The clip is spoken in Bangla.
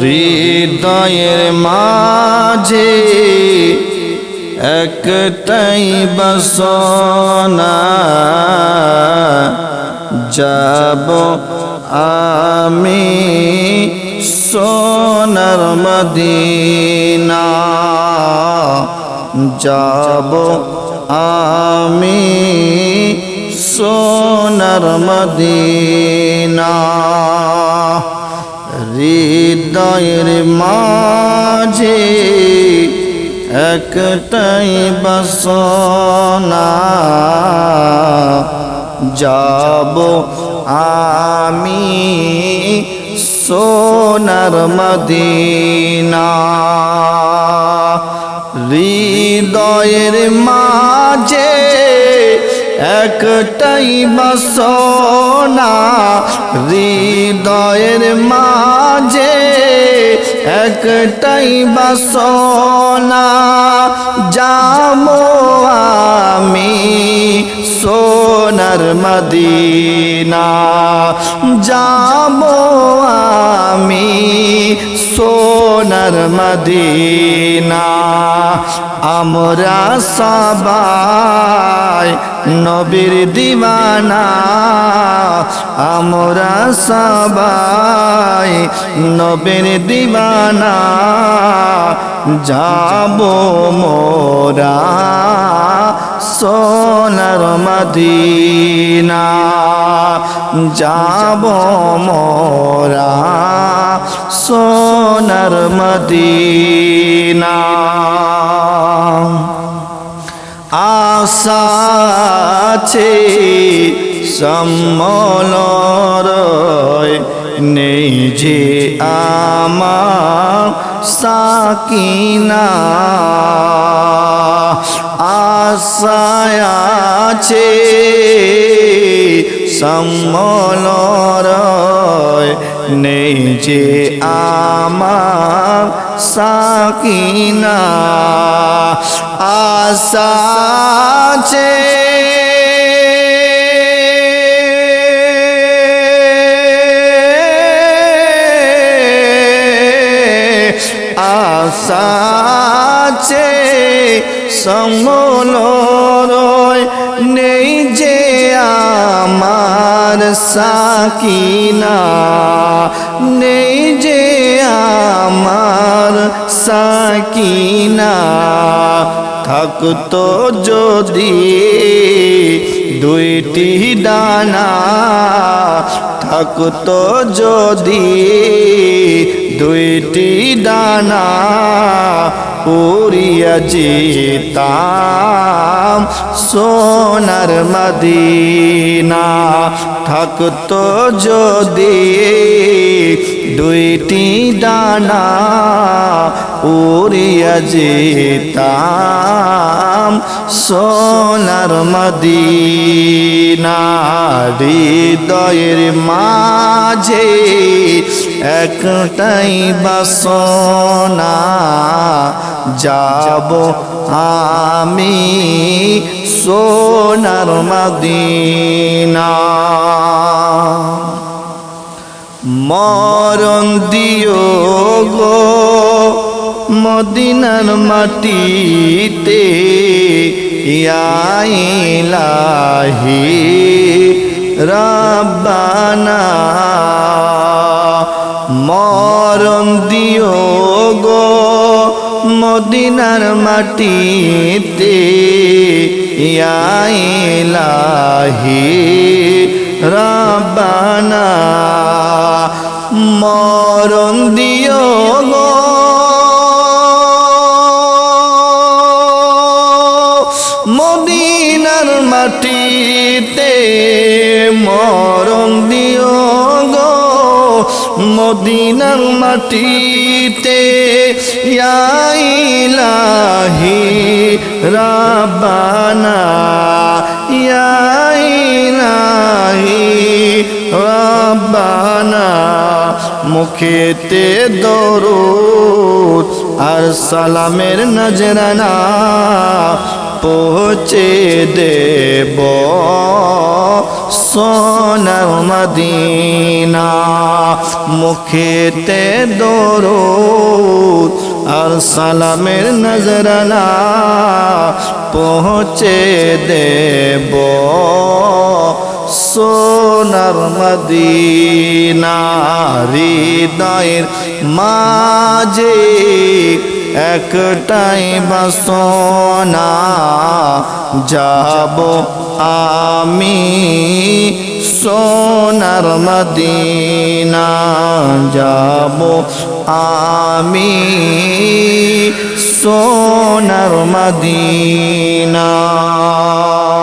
হৃদয়ের মাঝে একটাই বাসনা যাব আমি সোনার মদিনা যাব আমি সোনার মদিনা। হৃদয়ের মাঝে একটাই বাসনা যাব আমি সোনার মদিনা। হৃদয়ের মাঝে একটাই বাসনা হৃদয়ের মাঝে একটাই বাসনা যাব আমি সোনার মদিনা। যাব আমি সোনার মদিনা। আমরা সবাই নবীর দিবানা। আমরা সবাই নবীর দিবানা। যাব মোরা। সোনার মদিনা যাব মোরা সোনার মদিনা। আশাছে সম্মলর যে আমার সাকিনা আশায় আছে সম্মলর যে আমার সাকিনা আশা আছে আছে সমলরয় নেই যে আমার সাকিনা, নেই যে আমার সাকিনা। থাকতো যদি দুইটি ডানা, থাকতো যদি দুইটি ডানা উড়িয়া যেতাম সোনার মদিনা থাকতো যদি দুইটি ডানা উড়িয়া যেতাম সোনার মদিনা হৃদয়ের মাঝে একটাই বাসনা যাব আমি সোনার মদিনা। মরণ দিও গো মদিনার মাটিতে ইয়াইলাহি রাব্বানা। মরণ দিও গো মদিনার মাটিতে ইয়াইলাহি রাব্বানা। মরণ দিও গো মদিনার মাটিতে মরণ দিও মদিনার মাটিতে ইয়াইলাহি রাব্বানা ইয়াইলাহি রাব্বানা মুখেতে দরুদ আর সালামের নজরানা পৌঁছে দেব। সোনার মদিনা, মুখেতে দরুদ আর সালামের নজরানা পৌঁছে দেব। সোনার মদিনা, হৃদয়ের মাঝে একটাই বাসনা যাব আমি সোনার মদিনা যাব আমি সোনার মদিনা।